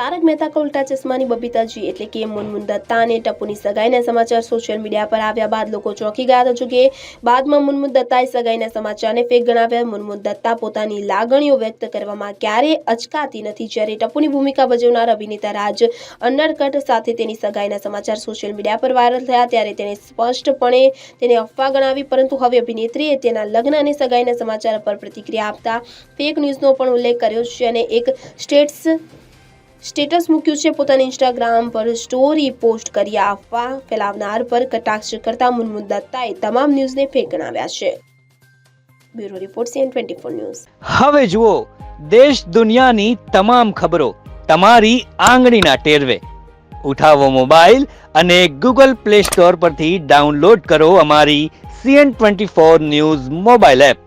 તારક મહેતા કા ઉલ્ટા ચશ્માની બબીતાજી એટલે કે મુનમુન દત્તા અને ટપુની સગાઈના સમાચાર સોશિયલ મીડિયા પર આવ્યા બાદ લોકો ચોંકી ગયા હતા. જોકે બાદમાં મુનમુન દત્તાએ સગાઈના સમાચારને ફેક ગણાવ્યા. મુનમુન દત્તા પોતાની લાગણીઓ વ્યક્ત કરવામાં ક્યારેય અચકાતી નથી. જ્યારે ટપુની ભૂમિકા ભજવનાર અભિનેતા રાજ અન્નરકટ સાથે તેની સગાઈના સમાચાર સોશિયલ મીડિયા પર વાયરલ થયા ત્યારે તેણે સ્પષ્ટપણે તેને અફવા ગણાવી. પરંતુ હવે અભિનેત્રીએ તેના લગ્ન અને સગાઈના સમાચાર પર પ્રતિક્રિયા આપતા ફેક ન્યૂઝનો પણ ઉલ્લેખ કર્યો છે અને એક સ્ટેટ્સ સ્ટેટસ મૂક્યું છે. પોતાની ઇન્સ્ટાગ્રામ પર સ્ટોરી પોસ્ટ કરી આપવા ફેલાવનાર પર કટાક્ષ કરતા મુનમુન દત્તાએ તમામ ન્યૂઝને ફેક ગણાવ્યા છે. Bureau report CN twenty four news. હવે જુઓ, દેશ દુનિયાની તમામ ખબરો તમારી આંગળીના ટેરવે. ઉઠાવો મોબાઈલ અને ગૂગલ પ્લે સ્ટોર પરથી ડાઉનલોડ કરો અમારી CN twenty four news mobile app.